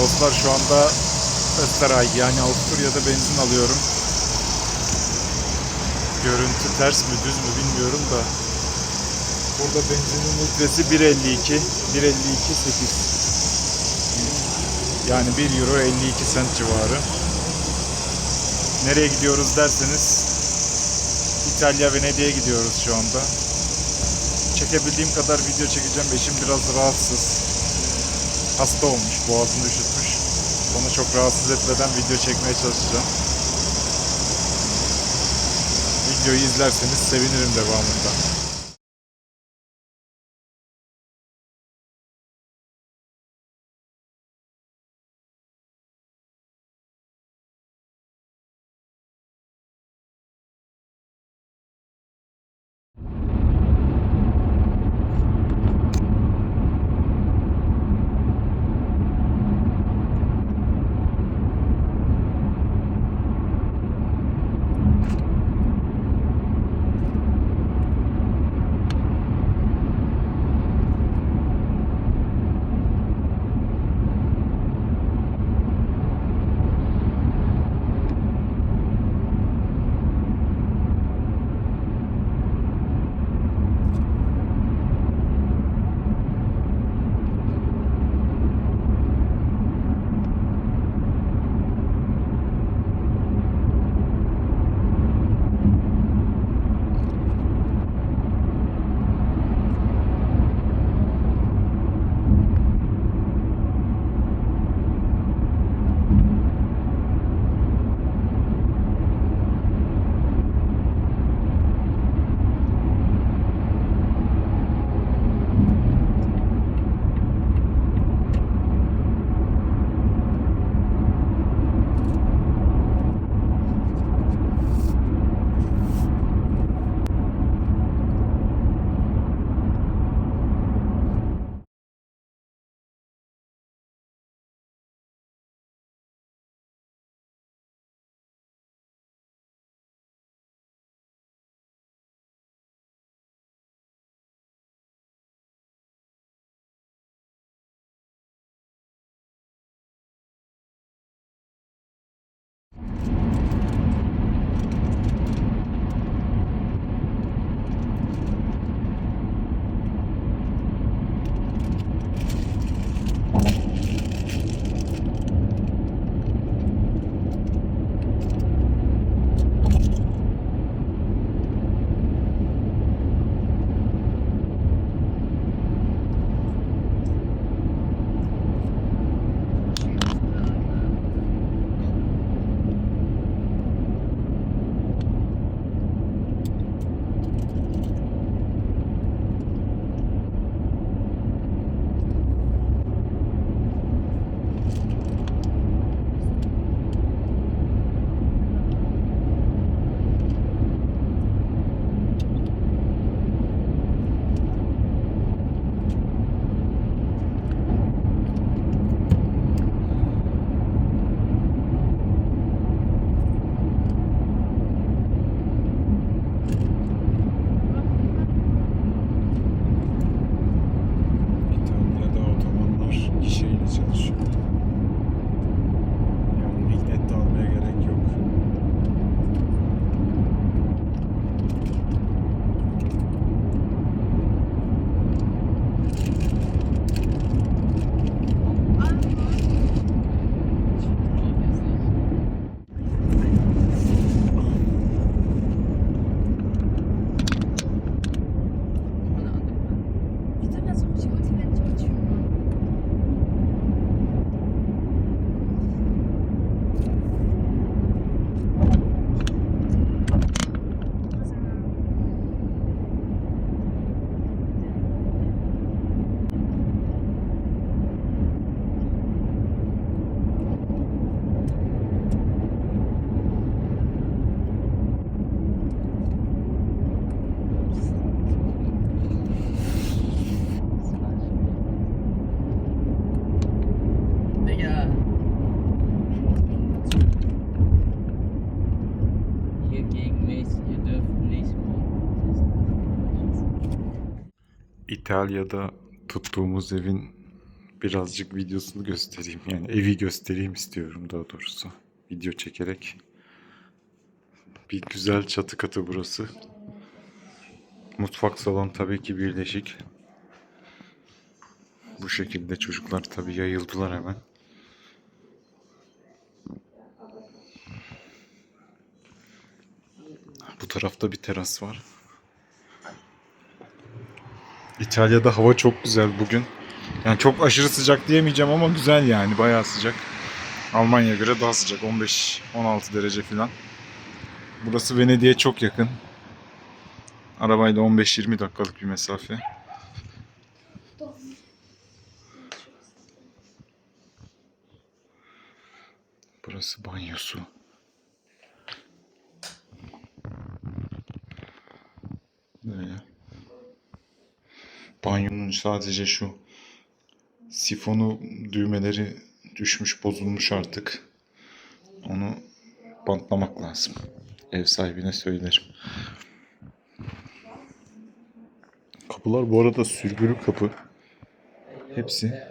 Dostlar şu anda Österreich yani Avusturya'da benzin alıyorum. Görüntü ters mi düz mü bilmiyorum da. Burada benzinin litresi 1.52. 1.52 8. Yani 1 euro 52 sent civarı. Nereye gidiyoruz derseniz İtalya Venedik'e gidiyoruz şu anda. Çekebildiğim kadar video çekeceğim. Eşim biraz rahatsız. Hasta olmuş, boğazını üşütmüş. Onu çok rahatsız etmeden video çekmeye çalışacağım. Videoyu izlerseniz sevinirim devamında. İtalya'da tuttuğumuz evin birazcık videosunu göstereyim. Yani evi göstereyim istiyorum daha doğrusu. Video çekerek. Bir güzel çatı katı burası. Mutfak salon tabii ki birleşik. Bu şekilde çocuklar tabii yayıldılar hemen. Bu tarafta bir teras var. İtalya'da hava çok güzel bugün. Yani çok aşırı sıcak diyemeyeceğim ama güzel yani bayağı sıcak. Almanya'ya göre daha sıcak 15-16 derece falan. Burası Venedik'e çok yakın. Arabayla 15-20 dakikalık bir mesafe. Burası banyosu. Böyle. Banyonun sadece şu sifonu düğmeleri düşmüş, bozulmuş artık. Onu bantlamak lazım. Ev sahibine söylerim. Kapılar bu arada sürgülü kapı. Hepsi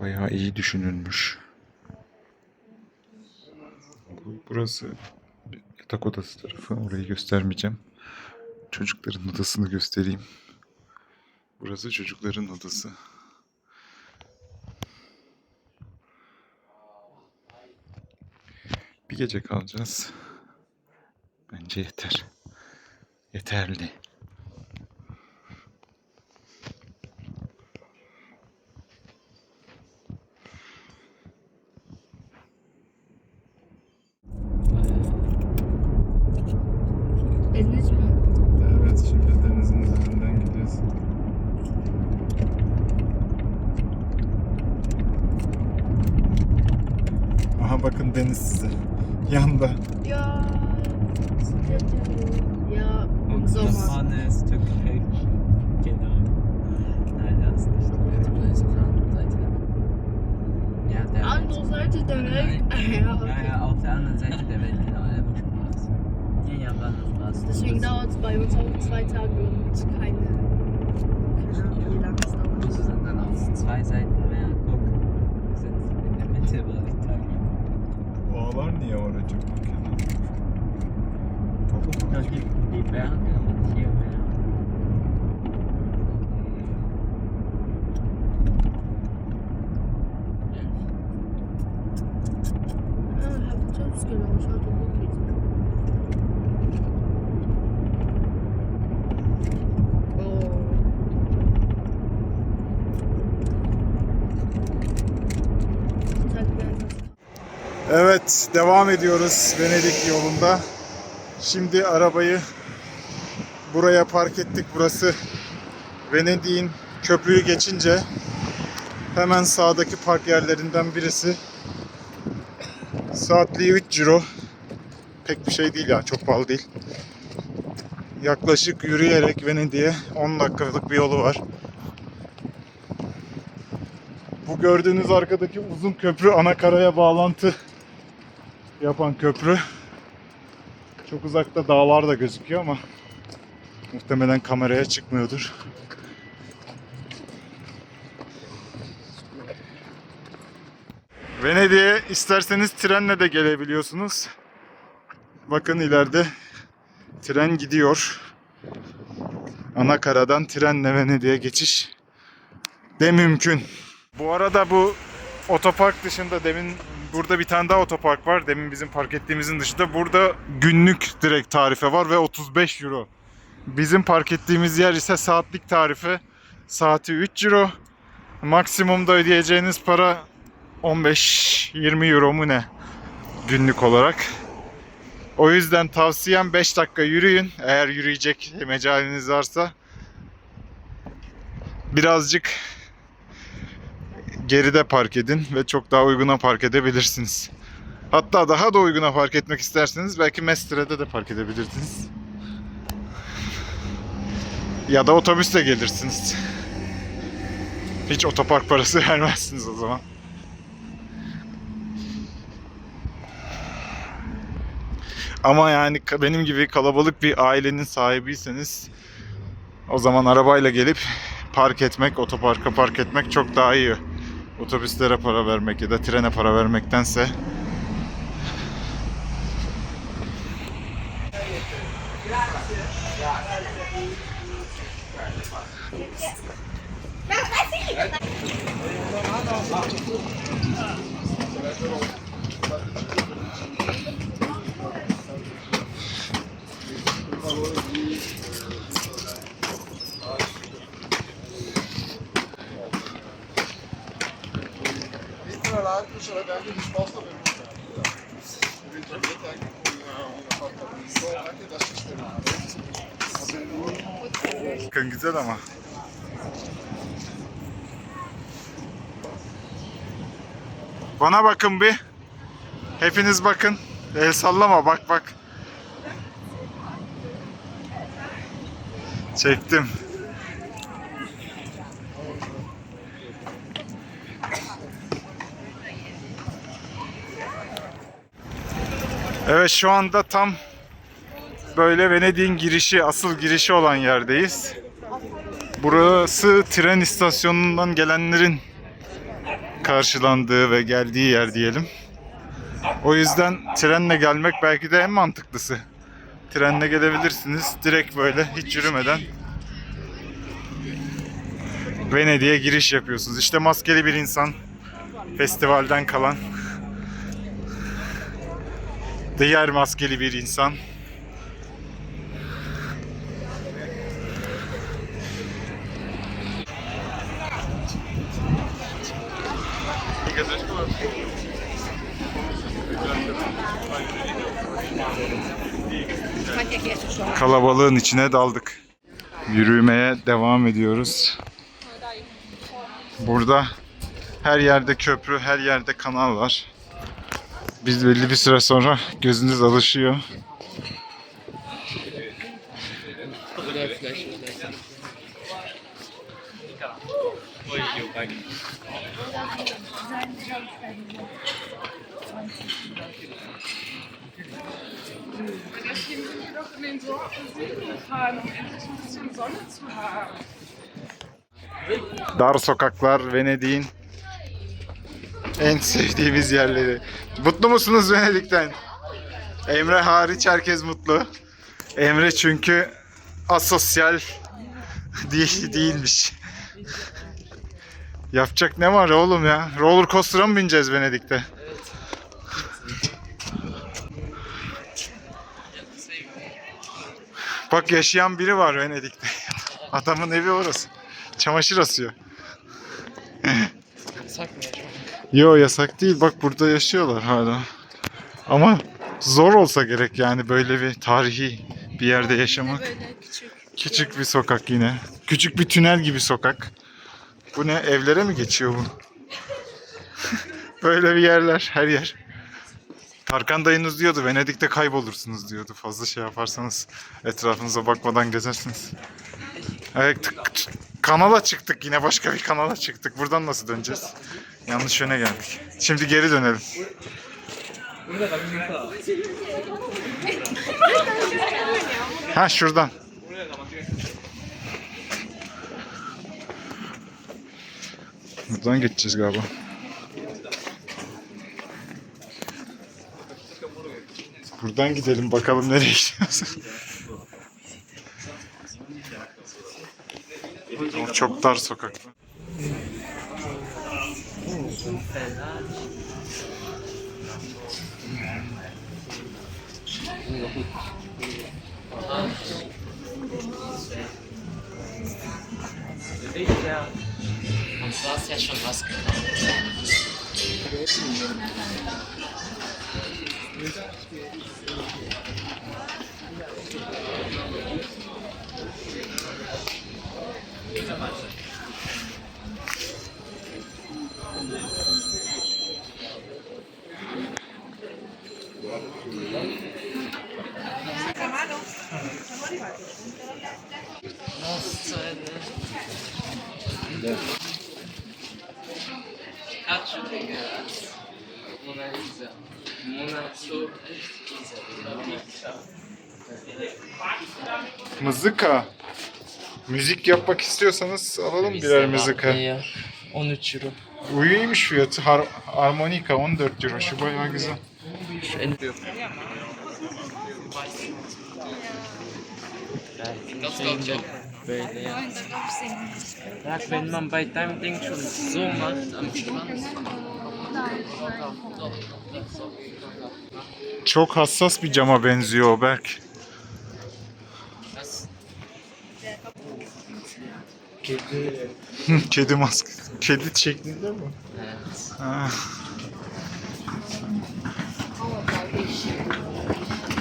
bayağı iyi düşünülmüş. Bu- Burası yatak odası tarafı. Orayı göstermeyeceğim. Çocukların odasını göstereyim. Burası çocukların odası. Bir gece kalacağız. Bence yeter. Yeterli. Bakın deniz size. Yanda. Ja. Ja, Und Sommer. Sonne ist Türkei. Genau. Nein, das ist nicht. Ja, der Andere Seite der Welt. Ja, Ja, okay. ja, auf der anderen Seite der Welt, genau, einfach Spaß. Ja, ja. Deswegen dauert es bei uns auch zwei Tage und keine. Keine Ahnung, wie lange es dauert. sind dann auf zwei Seiten Ağlar niye oracık kenar? Kapı mı? Ja, die, Evet, devam ediyoruz Venedik yolunda. Şimdi arabayı buraya park ettik. Burası Venedik'in köprüyü geçince hemen sağdaki park yerlerinden birisi. Saatliği 3 euro. Pek bir şey değil ya, çok pahalı değil. Yaklaşık yürüyerek Venedik'e 10 dakikalık bir yolu var. Bu gördüğünüz arkadaki uzun köprü ana karaya bağlantı yapan köprü. Çok uzakta dağlar da gözüküyor ama muhtemelen kameraya çıkmıyordur. Venedik'e isterseniz trenle de gelebiliyorsunuz. Bakın ileride tren gidiyor. Ana karadan trenle Venedik'e geçiş de mümkün. Bu arada bu otopark dışında demin burada bir tane daha otopark var. Demin bizim park ettiğimizin dışında burada günlük direkt tarife var ve 35 euro. Bizim park ettiğimiz yer ise saatlik tarife. Saati 3 euro. Maksimumda ödeyeceğiniz para 15-20 euro mu ne günlük olarak. O yüzden tavsiyem 5 dakika yürüyün. Eğer yürüyecek mecaliniz varsa. Birazcık geride park edin ve çok daha uyguna park edebilirsiniz. Hatta daha da uyguna park etmek isterseniz belki Mestre'de de park edebilirsiniz. Ya da otobüsle gelirsiniz. Hiç otopark parası vermezsiniz o zaman. Ama yani benim gibi kalabalık bir ailenin sahibiyseniz o zaman arabayla gelip park etmek, otoparka park etmek çok daha iyi. Otobüslere para vermek ya da trene para vermektense. Bakın güzel ama. Bana bakın bir. Hepiniz bakın. El sallama bak bak. Çektim. Evet şu anda tam böyle Venedik'in girişi, asıl girişi olan yerdeyiz. Burası tren istasyonundan gelenlerin karşılandığı ve geldiği yer diyelim. O yüzden trenle gelmek belki de en mantıklısı. Trenle gelebilirsiniz. Direkt böyle hiç yürümeden Venedik'e giriş yapıyorsunuz. İşte maskeli bir insan festivalden kalan diğer maskeli bir insan kalabalığın içine daldık. Yürümeye devam ediyoruz. Burada her yerde köprü, her yerde kanal var. Biz belli bir süre sonra gözünüz alışıyor. Dar sokaklar Venedik'in en sevdiğimiz yerleri. Mutlu musunuz Venedik'ten? Emre hariç herkes mutlu. Emre çünkü asosyal değil, değilmiş. Yapacak ne var oğlum ya? Roller coaster'a mı bineceğiz Venedik'te? Bak yaşayan biri var Venedik'te. Adamın evi orası. Çamaşır asıyor. Yo yasak değil. Bak burada yaşıyorlar hala. Ama zor olsa gerek yani böyle bir tarihi bir yerde yaşamak. Böyle küçük. Küçük bir sokak yine. Küçük bir tünel gibi sokak. Bu ne? Evlere mi geçiyor bu? böyle bir yerler, her yer. Tarkan dayınız diyordu Venedik'te kaybolursunuz diyordu. Fazla şey yaparsanız etrafınıza bakmadan gezersiniz. Evet, kanala çıktık yine başka bir kanala çıktık. Buradan nasıl döneceğiz? Yanlış yöne geldik. Şimdi geri dönelim. Ha şuradan. Buradan geçeceğiz galiba. Buradan gidelim bakalım nereye gidiyoruz. Çok dar sokak. Hast ja schon was gekauft. Mızıka. Müzik yapmak istiyorsanız alalım birer Bizde mızıka. vardı ya. 13 euro. Uyuymuş fiyatı. Har harmonika 14 euro. Şu bayağı güzel. Şu en büyük. Belki şeyinde böyle ya. Bak wenn man bei deinem Ding schon so macht am Schwanz. Çok hassas bir cama benziyor o Berk. Kedi. Kedi maske. Kedi şeklinde mi? Evet. Ha.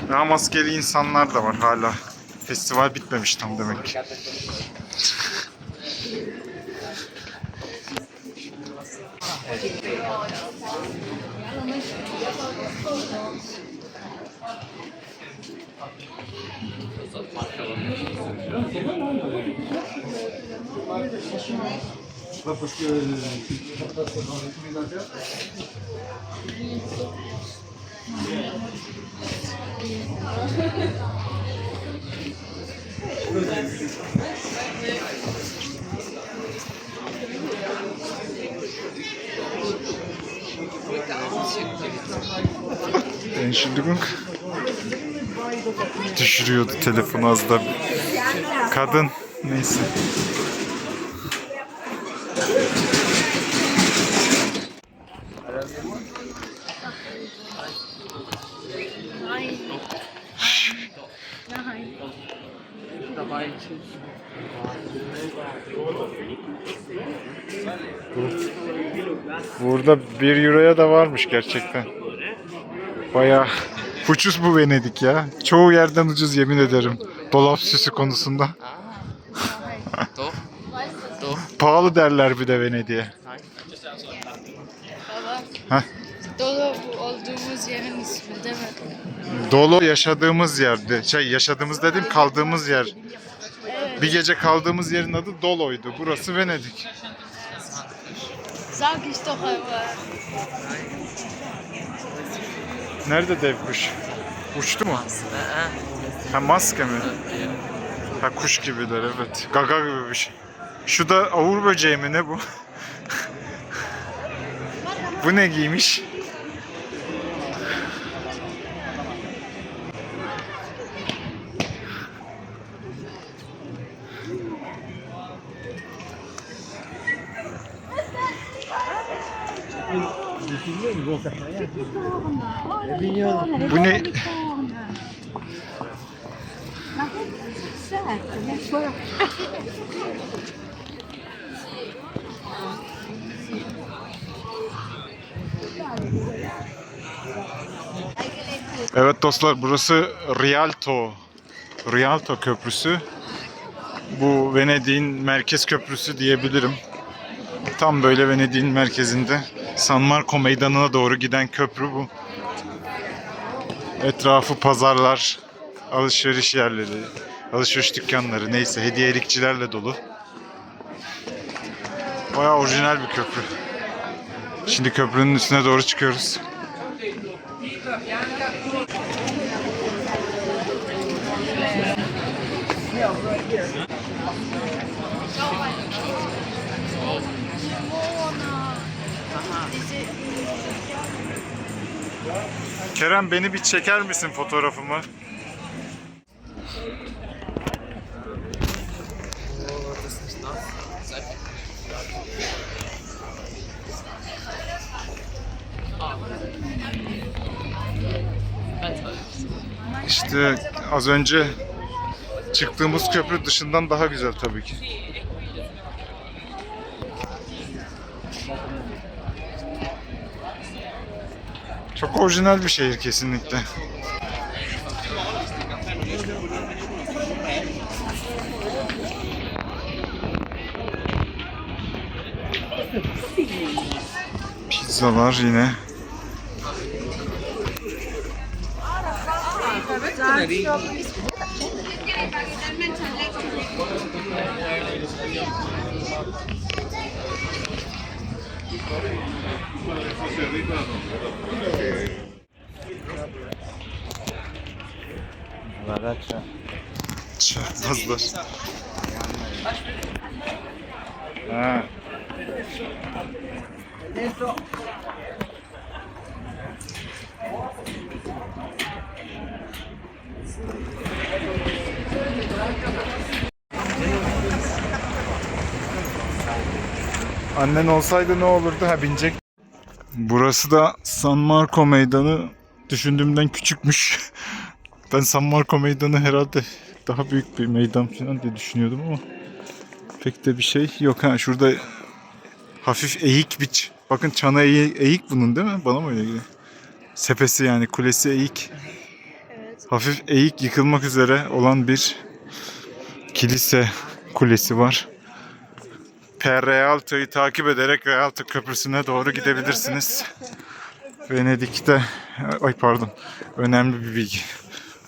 Daha maskeli insanlar da var hala. Festival bitmemiş tam demek ki. Entschuldigung. Düşürüyordu telefonu az da. Kadın. Neyse. Burada 1 euroya da varmış gerçekten. Bayağı ucuz bu Venedik ya. Çoğu yerden ucuz yemin ederim. Dolap süsü konusunda. Pahalı derler bir de Venedik'e. Heh. Dolu bu olduğumuz yerin ismi değil mi? Dolo yaşadığımız yerde. Şey yaşadığımız dedim kaldığımız yer. Bir gece kaldığımız yerin adı Dolo'ydu. Burası Venedik. Sag ich doch einmal. Nerede dev kuş? Uçtu mu? Ha maske mi? Ha kuş gibiler evet. Gaga gibi bir şey. Şu da avur böceği mi ne bu? bu ne giymiş? Bu ne? Evet dostlar burası Rialto. Rialto Köprüsü. Bu Venedik'in merkez köprüsü diyebilirim. Tam böyle Venedik'in merkezinde. San Marco meydanına doğru giden köprü bu. Etrafı pazarlar, alışveriş yerleri, alışveriş dükkanları neyse hediyelikçilerle dolu. Bayağı orijinal bir köprü. Şimdi köprünün üstüne doğru çıkıyoruz. Kerem beni bir çeker misin fotoğrafımı? İşte az önce çıktığımız köprü dışından daha güzel tabii ki. Çok orijinal bir şehir kesinlikle. Pizzalar yine. Çarpmazlar. Ha. Annen olsaydı ne olurdu? Ha binecek. Burası da San Marco Meydanı. Düşündüğümden küçükmüş. Ben San Marco Meydanı herhalde daha büyük bir meydan falan diye düşünüyordum ama pek de bir şey yok. Ha şurada hafif eğik bir bakın çana eği- eğik bunun değil mi? Bana mı öyle geliyor? Sepesi yani kulesi eğik. Evet. Hafif eğik yıkılmak üzere olan bir kilise kulesi var. Per Realto'yu takip ederek Realto Köprüsü'ne doğru gidebilirsiniz. Venedik'te, ay pardon, önemli bir bilgi.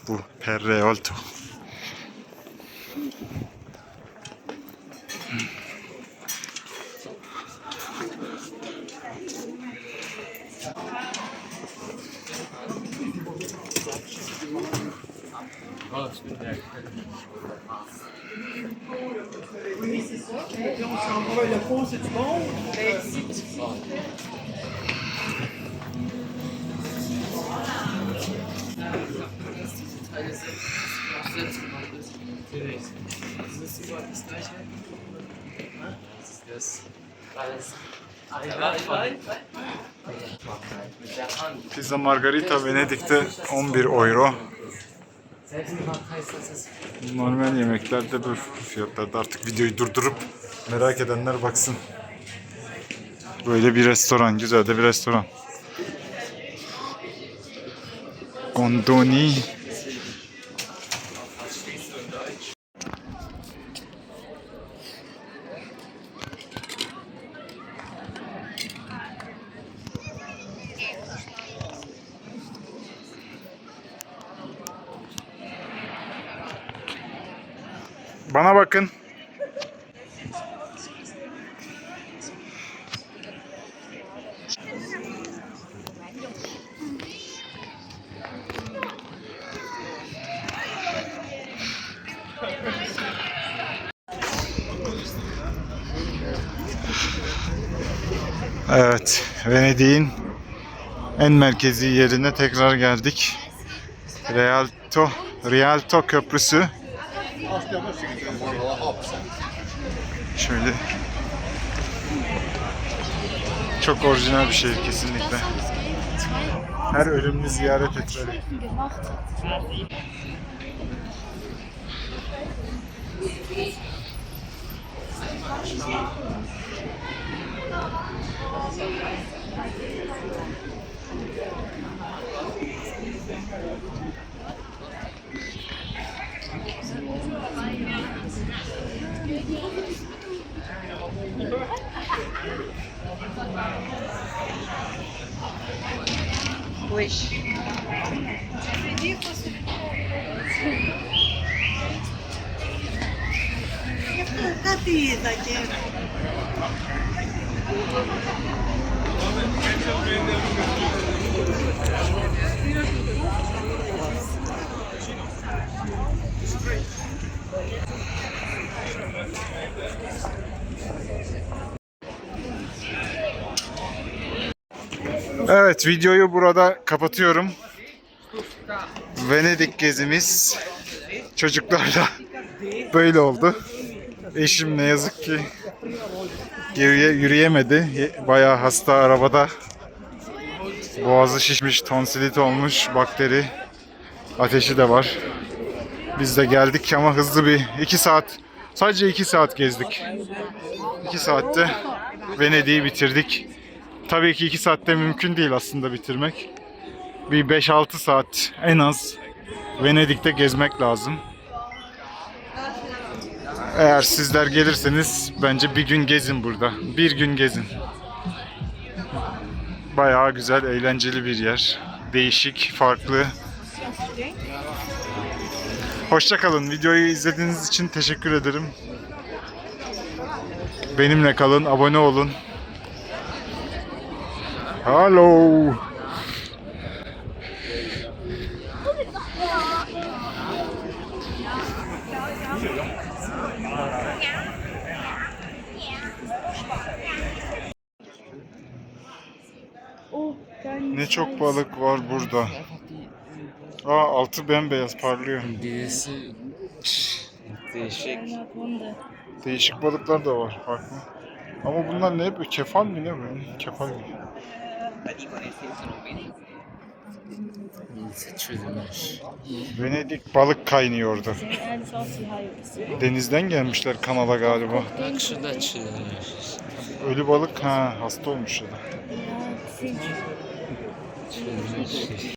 Bu Per Das alles. Mit der Hand. Pizza Margarita Venedik'te 11 euro. Normal yemeklerde bu fiyatlarda artık videoyu durdurup merak edenler baksın. Böyle bir restoran, güzel de bir restoran. Gondoni. Bana bakın. Evet, Venedik'in en merkezi yerine tekrar geldik. Rialto, Rialto Köprüsü. Şöyle çok orijinal bir şehir kesinlikle. Her ölümlü ziyaret etmeli. Hoje. Cadê isso? Evet videoyu burada kapatıyorum. Venedik gezimiz çocuklarla böyle oldu. Eşim ne yazık ki geriye yürüyemedi. Ye- Bayağı hasta arabada. Boğazı şişmiş, tonsilit olmuş, bakteri, ateşi de var. Biz de geldik ama hızlı bir iki saat, sadece iki saat gezdik. İki saatte Venedik'i bitirdik. Tabii ki 2 saatte mümkün değil aslında bitirmek. Bir 5-6 saat en az Venedik'te gezmek lazım. Eğer sizler gelirseniz bence bir gün gezin burada. Bir gün gezin. Bayağı güzel, eğlenceli bir yer. Değişik, farklı. Hoşça kalın. Videoyu izlediğiniz için teşekkür ederim. Benimle kalın, abone olun. Hello. Ne çok balık var burada. Aa altı bembeyaz parlıyor. birisi değişik. Değişik balıklar da var farklı. Ama bunlar ne? Bu Kefal mi ne böyle? Kefal mi? Çözülmüş. Venedik balık kaynıyor orada. Denizden gelmişler kanala galiba. Bak şurada çözülmüş. Ölü balık ha hasta olmuş ya da. 确实是。